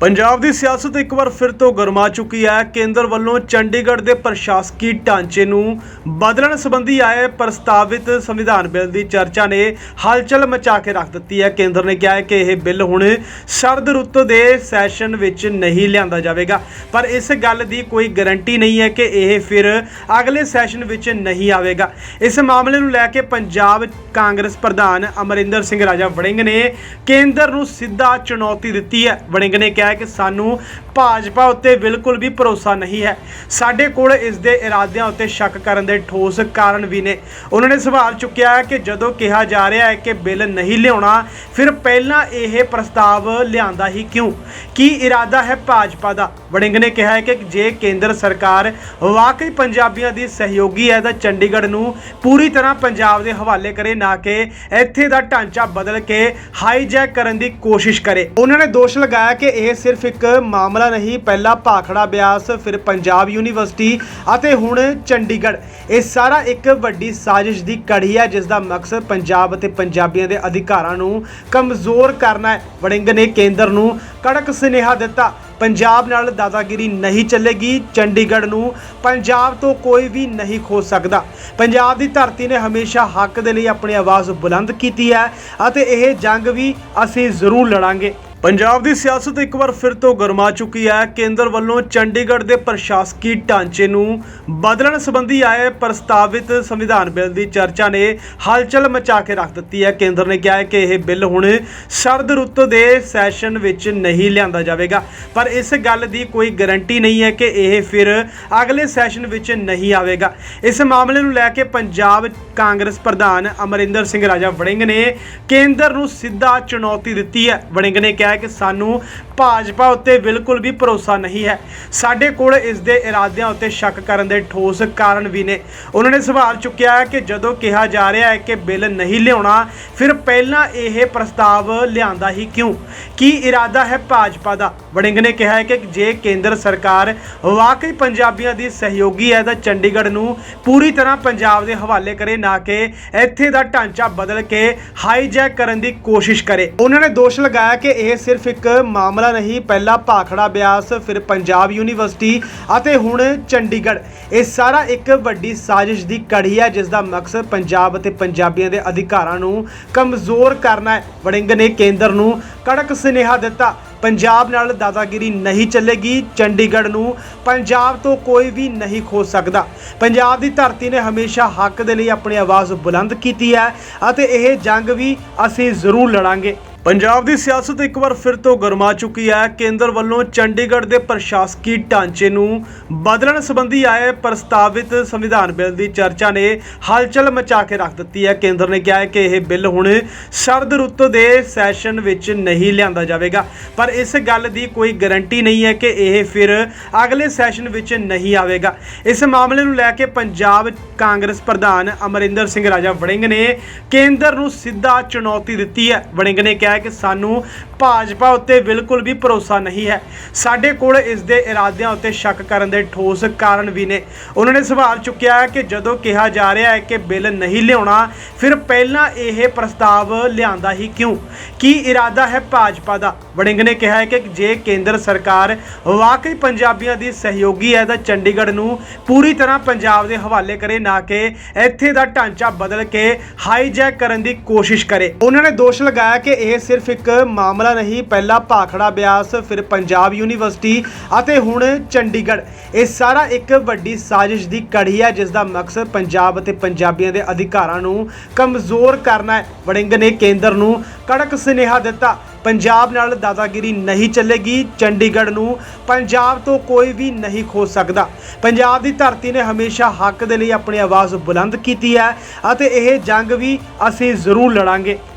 ਪੰਜਾਬ ਦੀ ਸਿਆਸਤ ਇੱਕ ਵਾਰ ਫਿਰ ਤੋਂ ਗਰਮਾ ਚੁੱਕੀ ਹੈ। ਕੇਂਦਰ ਵੱਲੋਂ ਚੰਡੀਗੜ੍ਹ ਦੇ ਪ੍ਰਸ਼ਾਸਕੀ ਢਾਂਚੇ ਨੂੰ ਬਦਲਣ ਸੰਬੰਧੀ ਆਏ ਪ੍ਰਸਤਾਵਿਤ ਸੰਵਿਧਾਨ ਬਿੱਲ ਦੀ ਚਰਚਾ ਨੇ ਹਲਚਲ ਮਚਾ ਕੇ ਰੱਖ ਦਿੱਤੀ ਹੈ। ਕੇਂਦਰ ਨੇ ਕਿਹਾ ਹੈ ਕਿ ਇਹ ਬਿੱਲ ਹੁਣ ਸਰਦ ਰੁੱਤ ਦੇ ਸੈਸ਼ਨ ਵਿੱਚ ਨਹੀਂ ਲਿਆਂਦਾ ਜਾਵੇਗਾ। ਪਰ ਇਸ ਗੱਲ ਦੀ ਕੋਈ ਗਾਰੰਟੀ ਨਹੀਂ ਹੈ ਕਿ ਇਹ ਫਿਰ ਅਗਲੇ ਸੈਸ਼ਨ ਵਿੱਚ ਨਹੀਂ ਆਵੇਗਾ। ਇਸ ਮਾਮਲੇ ਨੂੰ ਲੈ ਕੇ ਪੰਜਾਬ ਕਾਂਗਰਸ ਪ੍ਰਧਾਨ ਅਮਰਿੰਦਰ ਸਿੰਘ ਰਾਜਾ ਵੜਿੰਗ ਨੇ ਕੇਂਦਰ ਨੂੰ ਸਿੱਧਾ ਚੁਣੌਤੀ ਦਿੱਤੀ ਹੈ। ਵੜਿੰਗ ਨੇ ਕਿਹਾ ਹੈ ਕਿ ਸਾਨੂੰ ਭਾਜਪਾ ਉੱਤੇ ਬਿਲਕੁਲ ਵੀ ਭਰੋਸਾ ਨਹੀਂ ਹੈ। ਸਾਡੇ ਕੋਲ ਇਸ ਦੇ ਇਰਾਦਿਆਂ ਉੱਤੇ ਸ਼ੱਕ ਕਰਨ ਦੇ ਠੋਸ ਕਾਰਨ ਵੀ ਨੇ। ਉਹਨਾਂ ਨੇ ਸਵਾਲ ਚੁੱਕਿਆ ਕਿ ਜਦੋਂ ਕਿਹਾ ਜਾ ਰਿਹਾ ਹੈ ਕਿ ਬਿੱਲ ਨਹੀਂ ਲਿਆਉਣਾ, ਫਿਰ ਪਹਿਲਾਂ ਇਹ ਪ੍ਰਸਤਾਵ ਲਿਆਂਦਾ ਹੀ ਕਿਉਂ? ਕੀ ਇਰਾਦਾ ਹੈ ਭਾਜਪਾ ਦਾ? ਵੜਿੰਗ ਨੇ ਕਿਹਾ ਹੈ ਕਿ ਜੇ ਕੇਂਦਰ ਸਰਕਾਰ ਵਾਕਈ ਪੰਜਾਬੀਆਂ ਦੀ ਸਹਿਯੋਗੀ ਹੈ, ਤਾਂ ਚੰਡੀਗੜ੍ਹ ਨੂੰ ਪੂਰੀ ਤਰ੍ਹਾਂ ਪੰਜਾਬ ਦੇ ਹਵਾਲੇ ਕਰੇ, ਨਾ ਕਿ ਇੱਥੇ ਦਾ ਢਾਂਚਾ ਬਦਲ ਕੇ ਹਾਈਜੈਕ ਕਰਨ ਦੀ ਕੋਸ਼ਿਸ਼ ਕਰੇ। ਉਹਨਾਂ ਨੇ ਦੋਸ਼ ਲਗਾਇਆ ਕਿ ਇਹ ਸਿਰਫ ਇੱਕ ਮਾਮਲਾ ਨਹੀਂ, ਪਹਿਲਾਂ ਭਾਖੜਾ ਬਿਆਸ, ਫਿਰ ਪੰਜਾਬ ਯੂਨੀਵਰਸਿਟੀ ਅਤੇ ਹੁਣ ਚੰਡੀਗੜ੍ਹ। ਇਹ ਸਾਰਾ ਇੱਕ ਵੱਡੀ ਸਾਜ਼ਿਸ਼ ਦੀ ਕੜੀ ਹੈ ਜਿਸ ਦਾ ਮਕਸਦ ਪੰਜਾਬ ਅਤੇ ਪੰਜਾਬੀਆਂ ਦੇ ਅਧਿਕਾਰਾਂ ਨੂੰ ਕਮਜ਼ੋਰ ਕਰਨਾ ਹੈ। ਵੜਿੰਗ ਨੇ ਕੇਂਦਰ ਨੂੰ ਕੜਕ ਸੁਨੇਹਾ ਦਿੱਤਾ, ਪੰਜਾਬ ਨਾਲ ਦਾਦਾਗਿਰੀ ਨਹੀਂ ਚੱਲੇਗੀ, ਚੰਡੀਗੜ੍ਹ ਨੂੰ ਪੰਜਾਬ ਤੋਂ ਕੋਈ ਵੀ ਨਹੀਂ ਖੋ ਸਕਦਾ। ਪੰਜਾਬ ਦੀ ਧਰਤੀ ਨੇ ਹਮੇਸ਼ਾ ਹੱਕ ਦੇ ਲਈ ਆਪਣੀ ਆਵਾਜ਼ ਬੁਲੰਦ ਕੀਤੀ ਹੈ ਅਤੇ ਇਹ ਜੰਗ ਵੀ ਅਸੀਂ ਜ਼ਰੂਰ ਲੜਾਂਗੇ। ਪੰਜਾਬ ਦੀ ਸਿਆਸਤ ਇੱਕ ਵਾਰ ਫਿਰ ਤੋਂ ਗਰਮਾ ਚੁੱਕੀ ਹੈ। ਕੇਂਦਰ ਵੱਲੋਂ ਚੰਡੀਗੜ੍ਹ ਦੇ ਪ੍ਰਸ਼ਾਸਕੀ ਢਾਂਚੇ ਨੂੰ ਬਦਲਣ ਸੰਬੰਧੀ ਆਏ ਪ੍ਰਸਤਾਵਿਤ ਸੰਵਿਧਾਨ ਬਿੱਲ ਦੀ ਚਰਚਾ ਨੇ ਹਲਚਲ ਮਚਾ ਕੇ ਰੱਖ ਦਿੱਤੀ ਹੈ। ਕੇਂਦਰ ਨੇ ਕਿਹਾ ਹੈ ਕਿ ਇਹ ਬਿੱਲ ਹੁਣ ਸਰਦ ਰੁੱਤ ਦੇ ਸੈਸ਼ਨ ਵਿੱਚ ਨਹੀਂ ਲਿਆਂਦਾ ਜਾਵੇਗਾ। ਪਰ ਇਸ ਗੱਲ ਦੀ ਕੋਈ ਗਾਰੰਟੀ ਨਹੀਂ ਹੈ ਕਿ ਇਹ ਫਿਰ ਅਗਲੇ ਸੈਸ਼ਨ ਵਿੱਚ ਨਹੀਂ ਆਵੇਗਾ। ਇਸ ਮਾਮਲੇ ਨੂੰ ਲੈ ਕੇ ਪੰਜਾਬ ਕਾਂਗਰਸ ਪ੍ਰਧਾਨ ਅਮਰਿੰਦਰ ਸਿੰਘ ਰਾਜਾ ਵੜਿੰਗ ਨੇ ਕੇਂਦਰ ਨੂੰ ਸਿੱਧਾ ਚੁਣੌਤੀ ਦਿੱਤੀ ਹੈ। ਵੜਿੰਗ ਨੇ ਕਿਹਾ ਹੈ ਕਿ ਸਾਨੂੰ ਭਾਜਪਾ ਉੱਤੇ ਬਿਲਕੁਲ ਵੀ ਭਰੋਸਾ ਨਹੀਂ ਹੈ। ਸਾਡੇ ਕੋਲ ਇਸ ਦੇ ਇਰਾਦਿਆਂ ਉੱਤੇ ਸ਼ੱਕ ਕਰਨ ਦੇ ਠੋਸ ਕਾਰਨ ਵੀ ਨੇ। ਉਹਨਾਂ ਨੇ ਸਵਾਲ ਚੁੱਕਿਆ ਹੈ ਕਿ ਜਦੋਂ ਕਿਹਾ ਜਾ ਰਿਹਾ ਹੈ ਕਿ ਬਿੱਲ ਨਹੀਂ ਲਿਆਉਣਾ, ਫਿਰ ਪਹਿਲਾਂ ਇਹ ਪ੍ਰਸਤਾਵ ਲਿਆਂਦਾ ਹੀ ਕਿਉਂ? ਕੀ ਇਰਾਦਾ ਹੈ ਭਾਜਪਾ ਦਾ? ਵੜਿੰਗ ਨੇ ਕਿਹਾ ਹੈ ਕਿ ਜੇ ਕੇਂਦਰ ਸਰਕਾਰ ਵਾਕਈ ਪੰਜਾਬੀਆਂ ਦੀ ਸਹਿਯੋਗੀ ਹੈ, ਤਾਂ ਚੰਡੀਗੜ੍ਹ ਨੂੰ ਪੂਰੀ ਤਰ੍ਹਾਂ ਪੰਜਾਬ ਦੇ ਹਵਾਲੇ ਕਰੇ, ਨਾ ਕਿ ਇੱਥੇ ਦਾ ਢਾਂਚਾ ਬਦਲ ਕੇ ਹਾਈਜੈਕ ਕਰਨ ਦੀ ਕੋਸ਼ਿਸ਼ ਕਰੇ। ਉਹਨਾਂ ਨੇ ਦੋਸ਼ ਲਗਾਇਆ ਕਿ ਇਹ ਸਿਰਫ ਇੱਕ ਮਾਮਲਾ ਨਹੀਂ, ਪਹਿਲਾਂ ਭਾਖੜਾ ਬਿਆਸ, ਫਿਰ ਪੰਜਾਬ ਯੂਨੀਵਰਸਿਟੀ ਅਤੇ ਹੁਣ ਚੰਡੀਗੜ੍ਹ। ਇਹ ਸਾਰਾ ਇੱਕ ਵੱਡੀ ਸਾਜ਼ਿਸ਼ ਦੀ ਕੜੀ ਹੈ, ਜਿਸ ਦਾ ਮਕਸਦ ਪੰਜਾਬ ਅਤੇ ਪੰਜਾਬੀਆਂ ਦੇ ਅਧਿਕਾਰਾਂ ਨੂੰ ਕਮਜ਼ੋਰ ਕਰਨਾ ਹੈ। ਵੜਿੰਗ ਨੇ ਕੇਂਦਰ ਨੂੰ ਕੜਕ ਸੁਨੇਹਾ ਦਿੱਤਾ, ਪੰਜਾਬ ਨਾਲ ਦਾਦਾਗਿਰੀ ਨਹੀਂ ਚੱਲੇਗੀ, ਚੰਡੀਗੜ੍ਹ ਨੂੰ ਪੰਜਾਬ ਤੋਂ ਕੋਈ ਵੀ ਨਹੀਂ ਖੋ ਸਕਦਾ। ਪੰਜਾਬ ਦੀ ਧਰਤੀ ਨੇ ਹਮੇਸ਼ਾ ਹੱਕ ਦੇ ਲਈ ਆਪਣੀ ਆਵਾਜ਼ ਬੁਲੰਦ ਕੀਤੀ ਹੈ ਅਤੇ ਇਹ ਜੰਗ ਵੀ ਅਸੀਂ ਜ਼ਰੂਰ ਲੜਾਂਗੇ। ਪੰਜਾਬ ਦੀ ਸਿਆਸਤ ਇੱਕ ਵਾਰ ਫਿਰ ਤੋਂ ਗਰਮਾ ਚੁੱਕੀ ਹੈ। ਕੇਂਦਰ ਵੱਲੋਂ ਚੰਡੀਗੜ੍ਹ ਦੇ ਪ੍ਰਸ਼ਾਸਕੀ ਢਾਂਚੇ ਨੂੰ ਬਦਲਣ ਸੰਬੰਧੀ ਆਏ ਪ੍ਰਸਤਾਵਿਤ ਸੰਵਿਧਾਨ ਬਿੱਲ ਦੀ ਚਰਚਾ ਨੇ ਹਲਚਲ ਮਚਾ ਕੇ ਰੱਖ ਦਿੱਤੀ ਹੈ। ਕੇਂਦਰ ਨੇ ਕਿਹਾ ਹੈ ਕਿ ਇਹ ਬਿੱਲ ਹੁਣ ਸਰਦ ਰੁੱਤ ਦੇ ਸੈਸ਼ਨ ਵਿੱਚ ਨਹੀਂ ਲਿਆਂਦਾ ਜਾਵੇਗਾ। ਪਰ ਇਸ ਗੱਲ ਦੀ ਕੋਈ ਗਾਰੰਟੀ ਨਹੀਂ ਹੈ ਕਿ ਇਹ ਫਿਰ ਅਗਲੇ ਸੈਸ਼ਨ ਵਿੱਚ ਨਹੀਂ ਆਵੇਗਾ। ਇਸ ਮਾਮਲੇ ਨੂੰ ਲੈ ਕੇ ਪੰਜਾਬ ਕਾਂਗਰਸ ਪ੍ਰਧਾਨ ਅਮਰਿੰਦਰ ਸਿੰਘ ਰਾਜਾ ਵੜਿੰਗ ਨੇ ਕੇਂਦਰ ਨੂੰ ਸਿੱਧਾ ਚੁਣੌਤੀ ਦਿੱਤੀ ਹੈ। ਵੜਿੰਗ ਨੇ ਕਿਹਾ ਹੈ ਕਿ ਸਾਨੂੰ ਭਾਜਪਾ ਉੱਤੇ ਬਿਲਕੁਲ ਵੀ ਭਰੋਸਾ ਨਹੀਂ ਹੈ। ਸਾਡੇ ਕੋਲ ਇਸ ਦੇ ਇਰਾਦਿਆਂ ਉੱਤੇ ਸ਼ੱਕ ਕਰਨ ਦੇ ਠੋਸ ਕਾਰਨ ਵੀ ਨੇ। ਉਹਨਾਂ ਨੇ ਸਵਾਲ ਚੁੱਕਿਆ ਕਿ ਜਦੋਂ ਕਿਹਾ ਜਾ ਰਿਹਾ ਹੈ ਕਿ ਬਿੱਲ ਨਹੀਂ ਲਿਆਉਣਾ, ਫਿਰ ਪਹਿਲਾਂ ਇਹ ਪ੍ਰਸਤਾਵ ਲਿਆਂਦਾ ਹੀ ਕਿਉਂ? ਕੀ ਇਰਾਦਾ ਹੈ ਭਾਜਪਾ ਦਾ? ਵੜਿੰਗ ਨੇ ਕਿਹਾ ਹੈ ਕਿ ਜੇ ਕੇਂਦਰ ਸਰਕਾਰ ਵਾਕਈ ਪੰਜਾਬੀਆਂ ਦੀ ਸਹਿਯੋਗੀ ਹੈ, ਤਾਂ ਚੰਡੀਗੜ੍ਹ ਨੂੰ ਪੂਰੀ ਤਰ੍ਹਾਂ ਪੰਜਾਬ ਦੇ ਹਵਾਲੇ ਕਰੇ, ਨਾ ਕਿ ਇੱਥੇ ਦਾ ਢਾਂਚਾ ਬਦਲ ਕੇ ਹਾਈਜੈਕ ਕਰਨ ਦੀ ਕੋਸ਼ਿਸ਼ ਕਰੇ। ਉਹਨਾਂ ਨੇ ਦੋਸ਼ ਲਗਾਇਆ ਕਿ ਇਹ ਸਿਰਫ ਇੱਕ ਮਾਮਲਾ ਨਹੀਂ, ਪਹਿਲਾਂ ਭਾਖੜਾ ਬਿਆਸ, ਫਿਰ ਪੰਜਾਬ ਯੂਨੀਵਰਸਿਟੀ ਅਤੇ ਹੁਣ ਚੰਡੀਗੜ੍ਹ। ਇਹ ਸਾਰਾ ਇੱਕ ਵੱਡੀ ਸਾਜ਼ਿਸ਼ ਦੀ ਕੜੀ ਹੈ, ਜਿਸ ਦਾ ਮਕਸਦ ਪੰਜਾਬ ਅਤੇ ਪੰਜਾਬੀਆਂ ਦੇ ਅਧਿਕਾਰਾਂ ਨੂੰ ਕਮਜ਼ੋਰ ਕਰਨਾ ਹੈ। ਵੜਿੰਗ ਨੇ ਕੇਂਦਰ ਨੂੰ ਕੜਕ ਸੁਨੇਹਾ ਦਿੱਤਾ, ਪੰਜਾਬ ਨਾਲ ਦਾਦਾਗਿਰੀ ਨਹੀਂ ਚੱਲੇਗੀ, ਚੰਡੀਗੜ੍ਹ ਨੂੰ ਪੰਜਾਬ ਤੋਂ ਕੋਈ ਵੀ ਨਹੀਂ ਖੋ ਸਕਦਾ। ਪੰਜਾਬ ਦੀ ਧਰਤੀ ਨੇ ਹਮੇਸ਼ਾ ਹੱਕ ਦੇ ਲਈ ਆਪਣੀ ਆਵਾਜ਼ ਬੁਲੰਦ ਕੀਤੀ ਹੈ ਅਤੇ ਇਹ ਜੰਗ ਵੀ ਅਸੀਂ ਜ਼ਰੂਰ ਲੜਾਂਗੇ।